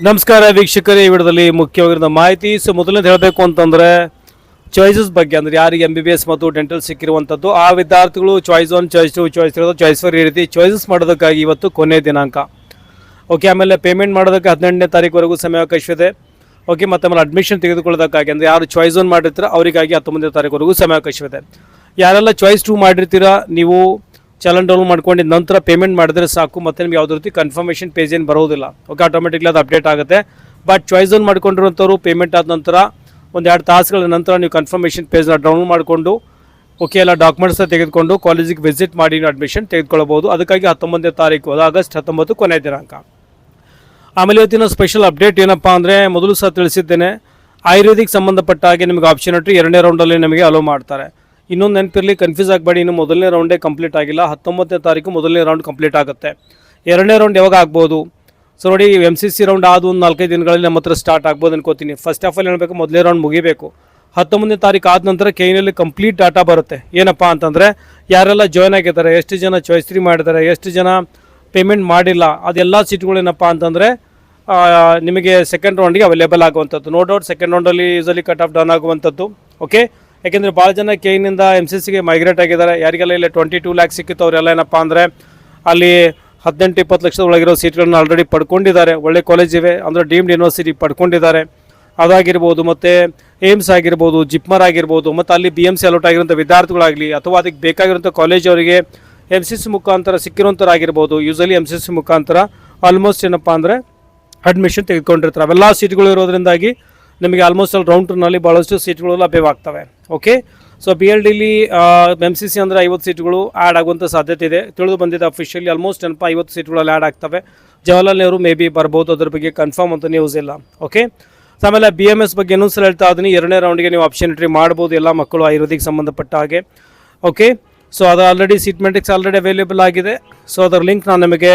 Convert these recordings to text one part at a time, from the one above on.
ನಮಸ್ಕಾರ ವೀಕ್ಷಕರೇ, ಈ ವಿಡಿಯೋದಲ್ಲಿ ಮುಖ್ಯವಾಗಿರೋ ಮಾಹಿತಿ. ಸೊ ಮೊದಲನೇದು ಹೇಳಬೇಕು ಅಂತಂದರೆ ಚಾಯ್ಸಸ್ ಬಗ್ಗೆ, ಅಂದರೆ ಯಾರಿಗೆ ಎಂ ಬಿ ಬಿ ಎಸ್ ಮತ್ತು ಡೆಂಟಲ್ ಸಿಕ್ಕಿರುವಂಥದ್ದು, ಆ ವಿದ್ಯಾರ್ಥಿಗಳು choice one choice two choice ಇರೋದು ಚಾಯ್ಸ್ ಫೋರ್ ಈ ರೀತಿ ಚಾಯ್ಸಸ್ ಮಾಡೋದಕ್ಕಾಗಿ ಇವತ್ತು ಕೊನೆಯ ದಿನಾಂಕ. ಓಕೆ ಆಮೇಲೆ ಪೇಮೆಂಟ್ ಮಾಡೋದಕ್ಕೆ ಹದಿನೆಂಟನೇ ತಾರೀಕುವರೆಗೂ ಸಮಯಾವಕಾಶವಿದೆ ಓಕೆ ಮತ್ತು ಆಮೇಲೆ ಅಡ್ಮಿಷನ್ ತೆಗೆದುಕೊಳ್ಳೋದಕ್ಕಾಗಿ, ಅಂದರೆ ಯಾರು ಚಾಯ್ಸ್ ಒನ್ ಮಾಡಿರ್ತೀರ, ಅವರಿಗಾಗಿ ಹತ್ತೊಂಬತ್ತನೇ ತಾರೀಕುವರೆಗೂ ಸಮಯಾವಕಾಶವಿದೆ ಯಾರೆಲ್ಲ ಚಾಯ್ಸ್ ಟು ಮಾಡಿರ್ತೀರಾ, ನೀವು ಚಲನ್ ಡೌನ್ಲೋಡ್ ಮಾಡ್ಕೊಂಡಿದ್ದ ನಂತರ ಪೇಮೆಂಟ್ ಮಾಡಿದ್ರೆ ಸಾಕು, ಮತ್ತೆ ನಿಮ್ಗೆ ಯಾವುದೇ ರೀತಿ ಕನ್ಫರ್ಮೇಷನ್ ಪೇಜ್ ಏನು ಬರೋದಿಲ್ಲ. ಓಕೆ ಆಟೋಮೆಟಿಕ್ಲಿ ಅದು ಅಪ್ಡೇಟ್ ಆಗುತ್ತೆ. ಬಟ್ ಚಾಯ್ಸ್ ಆನ್ ಮಾಡ್ಕೊಂಡಿರುವಂಥವ್ರು ಪೇಮೆಂಟ್ ಆದ ನಂತರ ಒಂದು ಎರಡು ತಾಸುಗಳ ನಂತರ ನೀವು ಕನ್ಫರ್ಮೇಷನ್ ಪೇಜ್ನ ಡೌನ್ಲೋಡ್ ಮಾಡಿಕೊಂಡು ಓಕೆ ಎಲ್ಲ ಡಾಕ್ಯುಮೆಂಟ್ಸ್ನ ತೆಗೆದುಕೊಂಡು ಕಾಲೇಜಿಗೆ ವಿಸಿಟ್ ಮಾಡಿ ಅಡ್ಮಿಷನ್ ತೆಗೆದುಕೊಳ್ಳಬಹುದು. ಅದಕ್ಕಾಗಿ ಹತ್ತೊಂಬತ್ತನೇ ತಾರೀಕು, ಅದು ಆಗಸ್ಟ್ ಹತ್ತೊಂಬತ್ತು ಕೊನೆಯ ದಿನಾಂಕ. ಆಮೇಲೆ ಇವತ್ತಿನ ಸ್ಪೆಷಲ್ ಅಪ್ಡೇಟ್ ಏನಪ್ಪ ಅಂದರೆ ಮೊದಲು ಸಹ ತಿಳಿಸಿದ್ದೇನೆ. ಆಯುರ್ವೇದಿಕ್ ಸಂಬಂಧಪಟ್ಟ ಹಾಗೆ ನಿಮಗೆ ಇಟ್ಟು ಎರಡನೇ ರೌಂಡಲ್ಲಿ ನಿಮಗೆ ಅಲೋ ಮಾಡ್ತಾರೆ. ಇನ್ನೊಂದು ನೆನಪಿರಲಿ ಕನ್ಫ್ಯೂಸ್ ಆಗಬೇಡಿ, ಇನ್ನು ಮೊದಲನೇ ರೌಂಡೇ ಕಂಪ್ಲೀಟ್ ಆಗಿಲ್ಲ. ಹತ್ತೊಂಬತ್ತನೇ ತಾರೀಕು ಮೊದಲನೇ ರೌಂಡ್ ಕಂಪ್ಲೀಟ್ ಆಗುತ್ತೆ. ಎರಡನೇ ರೌಂಡ್ ಯಾವಾಗ ಆಗ್ಬೋದು? ಸೊ ನೋಡಿ ಎಂ ಸಿ ಸಿ ರೌಂಡ್ ಆದ ಒಂದು ನಾಲ್ಕೈದು ದಿನಗಳಲ್ಲಿ ನಮ್ಮ ಹತ್ರ ಸ್ಟಾರ್ಟ್ ಆಗ್ಬೋದು ಅನ್ಕೋತೀನಿ. ಫಸ್ಟ್ ಆಫ್ ಆಲ್ ಹೇಳಬೇಕು ಮೊದಲನೇ ರೌಂಡ್ ಮುಗಿಬೇಕು. ಹತ್ತೊಂಬತ್ತನೇ ತಾರೀಕು ಆದ ನಂತರ ಕೈನಲ್ಲಿ ಕಂಪ್ಲೀಟ್ ಡಾಟಾ ಬರುತ್ತೆ. ಏನಪ್ಪ ಅಂತಂದರೆ, ಯಾರೆಲ್ಲ ಜಾಯ್ನ್ ಆಗಿದ್ದಾರೆ, ಎಷ್ಟು ಜನ ಚಾಯ್ಸ್ ತ್ರೀ ಮಾಡಿದ್ದಾರೆ, ಎಷ್ಟು ಜನ ಪೇಮೆಂಟ್ ಮಾಡಿಲ್ಲ, ಅದೆಲ್ಲ ಸೀಟ್ಗಳು ಏನಪ್ಪ ಅಂತಂದರೆ ನಿಮಗೆ ಸೆಕೆಂಡ್ ರೌಂಡಿಗೆ ಅವೈಲೇಬಲ್ ಆಗುವಂಥದ್ದು. ನೋ ಡೌಟ್ ಸೆಕೆಂಡ್ ರೌಂಡಲ್ಲಿ ಯೂಸಲಿ ಕಟ್ ಆಫ್ ಡೌನ್ ಆಗುವಂಥದ್ದು. ಓಕೆ ಯಾಕೆಂದರೆ ಭಾಳ ಜನ ಕೆಯಿಂದ ಎಂ ಸಿ ಸಿಗೆ ಮೈಗ್ರೇಟ್ ಆಗಿದ್ದಾರೆ. ಯಾರಿಗೆಲ್ಲ ಇಲ್ಲ ಟ್ವೆಂಟಿ ಟೂ ಲ್ಯಾಕ್ಸ್ ಸಿಕ್ಕಿತ್ತು ಅವರೆಲ್ಲ ಏನಪ್ಪ ಅಂದರೆ ಅಲ್ಲಿ ಹದಿನೆಂಟು, ಇಪ್ಪತ್ತು ಲಕ್ಷದ ಒಳಗಿರೋ ಸೀಟ್ಗಳನ್ನ ಆಲ್ರೆಡಿ ಪಡ್ಕೊಂಡಿದ್ದಾರೆ. ಒಳ್ಳೆ ಕಾಲೇಜ್ ಇವೆ. ಅಂದರೆ ಡೀಮ್ಡ್ ಯೂನಿವರ್ಸಿಟಿ ಪಡ್ಕೊಂಡಿದ್ದಾರೆ. ಅದಾಗಿರ್ಬೋದು ಮತ್ತು ಏಮ್ಸ್ ಆಗಿರ್ಬೋದು ಜಿಪ್ಮರ್ ಆಗಿರ್ಬೋದು, ಮತ್ತು ಅಲ್ಲಿ ಬಿ ಎಂ ಸಿ ಅಲೋಟ್ ಆಗಿರೋಂಥ ವಿದ್ಯಾರ್ಥಿಗಳಾಗಲಿ ಅಥವಾ ಅದಕ್ಕೆ ಬೇಕಾಗಿರೋಂಥ ಕಾಲೇಜ್ ಅವರಿಗೆ ಎಂ ಸಿ ಸಿ ಮುಖಾಂತರ ಸಿಕ್ಕಿರೋಂಥರಾಗಿರ್ಬೋದು ಯೂಸಲಿ ಎಂ ಸಿ ಸಿ ಮುಖಾಂತರ ಆಲ್ಮೋಸ್ಟ್ ಏನಪ್ಪ ಅಂದರೆ ಅಡ್ಮಿಷನ್ ತೆಗೆದುಕೊಂಡಿರ್ತಾರೆ. ಅವೆಲ್ಲ ಸೀಟ್ಗಳು ಇರೋದ್ರಿಂದಾಗಿ ನಿಮಗೆ ಆಲ್ಮೋಸ್ಟ್ ಅಲ್ಲಿ ರೌಂಡ್ ಟೂನಲ್ಲಿ ಭಾಳಷ್ಟು ಸೀಟ್ಗಳು ಲಭ್ಯವಾಗ್ತವೆ ಓಕೆ ಸೊ ಬಿ ಎಲ್ ಡಿಲಿ ಎಂ ಸಿ ಸಿ ಅಂದರೆ ಐವತ್ತು ಸೀಟ್ಗಳು ಆ್ಯಡ್ ಆಗುವಂಥ ಸಾಧ್ಯತೆ ಇದೆ. ತಿಳಿದು ಬಂದಿದೆ ಅಫಿಷಿಯಲಿ ಆಲ್ಮೋಸ್ಟ್ ನೆನಪ ಐವತ್ತು ಸೀಟ್ಗಳಲ್ಲಿ ಆ್ಯಡ್ ಆಗ್ತವೆ. ಜವಾಹರ್ಲಾಲ್ ನೆಹರು ಮೇ ಬಿ ಬರ್ಬೋದು, ಅದ್ರ ಬಗ್ಗೆ ಕನ್ಫರ್ಮ್ ಅಂತ ನ್ಯೂಸ್ ಇಲ್ಲ. ಓಕೆ ಆಮೇಲೆ ಬಿ ಎಂ ಎಸ್ ಬಗ್ಗೆ ಇನ್ನೊಂದು ಸಲ ಹೇಳ್ತಾ ಇದ್ದೀನಿ ಎರಡನೇ ರೌಂಡ್ಗೆ ನೀವು ಆಪ್ಷನ್ ಎಂಟ್ರಿ ಮಾಡ್ಬೋದು. ಎಲ್ಲ ಮಕ್ಕಳು ಆಯುರ್ವೇದಿಕ್ ಸಂಬಂಧಪಟ್ಟ ಹಾಗೆ. ಓಕೆ ಸೊ ಅದು already seat matrix already available ಆಗಿದೆ. ಸೊ ಅದರ ಲಿಂಕ್ ನಾನು ನಿಮಗೆ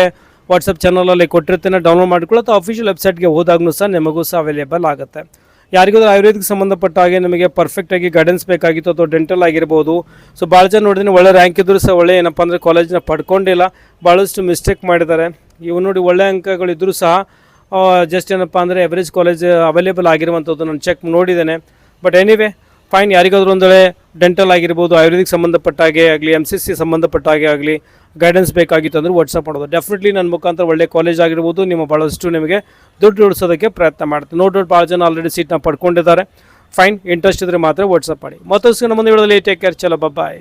ವಾಟ್ಸಪ್ ಚಾನಲಲ್ಲಿ ಕೊಟ್ಟಿರ್ತೇನೆ. ಡೌನ್ಲೋಡ್ ಮಾಡ್ಕೊಳ್ಳೋ ಅಥವಾ ಅಫಿಷಿಯಲ್ ವೆಬ್ಸೈಟ್ಗೆ ಹೋದಾಗಲೂ ಸಹ ನಿಮಗೂ ಸಹ ಅವೈಲೇಬಲ್ ಆಗುತ್ತೆ. ಯಾರಿಗಾದ್ರೂ ಆಯುರ್ವೇದಿಕ್ ಸಂಬಂಧಪಟ್ಟ ಹಾಗೆ ನಮಗೆ ಪರ್ಫೆಕ್ಟಾಗಿ ಗೈಡೆನ್ಸ್ ಬೇಕಾಗಿತ್ತು ಅಥವಾ ಡೆಂಟಲ್ ಆಗಿರ್ಬೋದು. ಸೊ ಭಾಳ ಜನ ನೋಡಿದ್ರೆ ಒಳ್ಳೆ ರ್ಯಾಂಕ್ ಇದ್ದರೂ ಸಹ ಒಳ್ಳೆ ಏನಪ್ಪ ಅಂದರೆ ಕಾಲೇಜ್ನ ಪಡ್ಕೊಂಡಿಲ್ಲ. ಭಾಳಷ್ಟು ಮಿಸ್ಟೇಕ್ ಮಾಡಿದ್ದಾರೆ. ಇವು ನೋಡಿ ಒಳ್ಳೆ ಅಂಕಗಳಿದ್ದರೂ ಸಹ ಜಸ್ಟ್ ಏನಪ್ಪ ಅಂದರೆ ಎವರೇಜ್ ಕಾಲೇಜ್ ಅವೈಲೇಬಲ್ ಆಗಿರುವಂಥದ್ದು ನಾನು ಚೆಕ್ ನೋಡಿದ್ದೇನೆ. ಬಟ್ ಎನಿವೆ ಫೈನ್ ಯಾರಿಗಾದ್ರೂ ಒಂದೇ ಡೆಂಟಲ್ ಆಗಿರ್ಬೋದು, ಆಯುರ್ವೇದಿಕ್ ಸಂಬಂಧಪಟ್ಟ ಹಾಗೆ ಆಗಲಿ ಎಂ ಸಿ ಸಿ ಸಂಬಂಧಪಟ್ಟ ಹಾಗೆ ಆಗಲಿ ಗೈಡೆನ್ಸ್ ಬೇಕಾಗಿತ್ತು ಅಂದರೆ ವಾಟ್ಸಪ್ ಮಾಡೋದು. ಡೆಫಿನೆಟ್ಲಿ ನನ್ನ ಮುಖಾಂತರ ಒಳ್ಳೆ ಕಾಲೇಜ್ ಆಗಿರ್ಬೋದು, ನಿಮ್ಮ ಭಾಳಷ್ಟು ನಿಮಗೆ ದುಡ್ಡು ಉಳಿಸೋದಕ್ಕೆ ಪ್ರಯತ್ನ ಮಾಡ್ತೀನಿ ನೋ ಡೌಟ್ ಭಾಳ ಜನ ಆಲ್ರೆಡಿ ಸೀಟ್ನ ಪಡ್ಕೊಂಡಿದ್ದಾರೆ. ಫೈನ್ ಇಂಟ್ರೆಸ್ಟ್ ಇದ್ದರೆ ಮಾತ್ರ ವಾಟ್ಸಪ್ ಮಾಡಿ. ಮತ್ತೊಂದು ನಮ್ಮ ಮುಂದೆ ಹೇಳೋದಲ್ಲಿ ಟೇಕ್ ಕೇರ್ ಚಲೋ ಬಾಯ್